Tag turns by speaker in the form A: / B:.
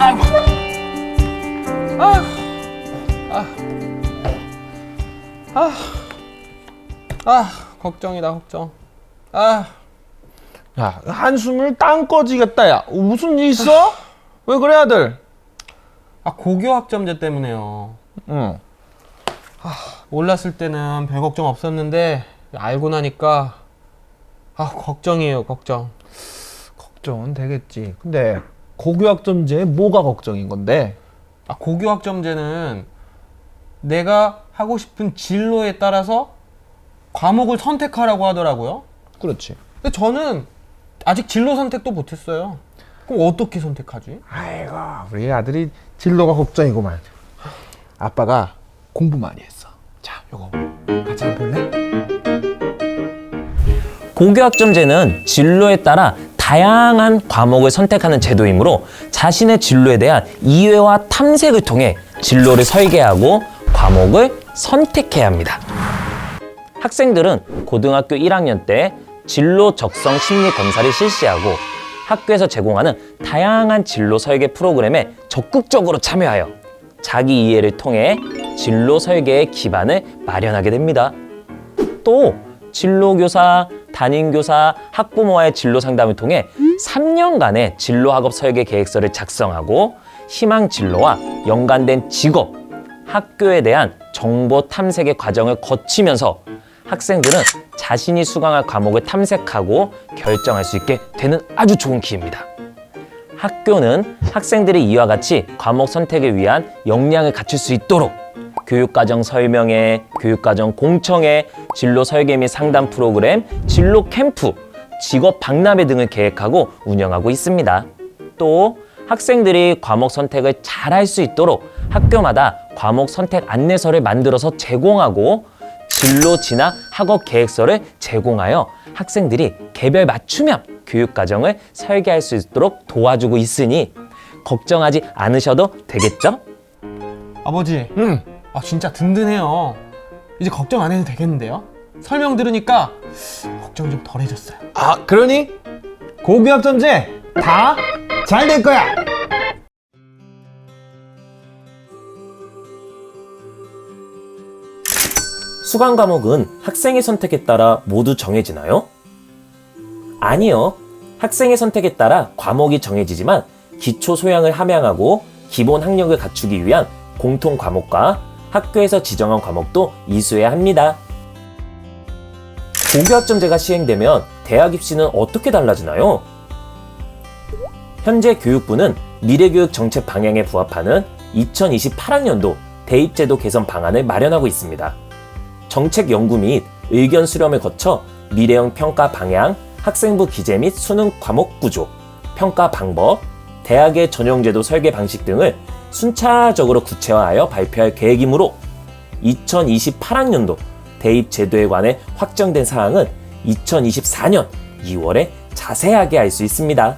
A: 아이고. 아. 아. 아. 아, 걱정이다, 걱정. 아.
B: 야, 한숨을 땅 꺼지겠다, 야. 무슨 일 있어? 왜 그래, 아들?
A: 아, 고교 학점제 때문에요.
B: 응.
A: 몰랐을 때는 별 걱정 없었는데 알고 나니까 아, 걱정이에요, 걱정.
B: 걱정은 되겠지. 근데 고교학점제 뭐가 걱정인 건데?
A: 아, 고교 학점제는 내가 하고 싶은 진로에 따라서 과목을 선택하라고 하더라고요.
B: 그렇지.
A: 근데 저는 아직 진로 선택도 못했어요. 그럼 어떻게 선택하지?
B: 아이고, 우리 아들이 진로가 걱정이구만. 아빠가 공부 많이 했어. 자, 요거 같이 한번 볼래?
C: 고교학점제는 진로에 따라 다양한 과목을 선택하는 제도이므로 자신의 진로에 대한 이해와 탐색을 통해 진로를 설계하고 과목을 선택해야 합니다. 학생들은 고등학교 1학년 때 진로 적성 심리 검사를 실시하고 학교에서 제공하는 다양한 진로 설계 프로그램에 적극적으로 참여하여 자기 이해를 통해 진로 설계의 기반을 마련하게 됩니다. 또 진로교사, 담임교사, 학부모와의 진로 상담을 통해 3년간의 진로 학업 설계 계획서를 작성하고 희망 진로와 연관된 직업, 학교에 대한 정보 탐색의 과정을 거치면서 학생들은 자신이 수강할 과목을 탐색하고 결정할 수 있게 되는 아주 좋은 기회입니다. 학교는 학생들이 이와 같이 과목 선택을 위한 역량을 갖출 수 있도록 교육과정 설명회, 교육과정 공청회, 진로 설계 및 상담 프로그램, 진로 캠프, 직업 박람회 등을 계획하고 운영하고 있습니다. 또 학생들이 과목 선택을 잘 할 수 있도록 학교마다 과목 선택 안내서를 만들어서 제공하고 진로 진학 학업 계획서를 제공하여 학생들이 개별 맞춤형 교육 과정을 설계할 수 있도록 도와주고 있으니 걱정하지 않으셔도 되겠죠?
A: 아버지,
B: 응.
A: 아 진짜 든든해요. 이제 걱정 안 해도 되겠는데요? 설명 들으니까 걱정 좀 덜해졌어요.
B: 아, 그러니? 고교학점제 다 잘 될 거야.
C: 수강 과목은 학생의 선택에 따라 모두 정해지나요? 아니요. 학생의 선택에 따라 과목이 정해지지만 기초 소양을 함양하고 기본 학력을 갖추기 위한 공통 과목과 학교에서 지정한 과목도 이수해야 합니다. 고교학점제가 시행되면 대학 입시는 어떻게 달라지나요? 현재 교육부는 미래교육 정책 방향에 부합하는 2028학년도 대입제도 개선 방안을 마련하고 있습니다. 정책 연구 및 의견 수렴을 거쳐 미래형 평가 방향, 학생부 기재 및 수능 과목 구조, 평가 방법, 대학의 전형제도 설계 방식 등을 순차적으로 구체화하여 발표할 계획이므로 2028학년도 대입 제도에 관해 확정된 사항은 2024년 2월에 자세하게 알 수 있습니다.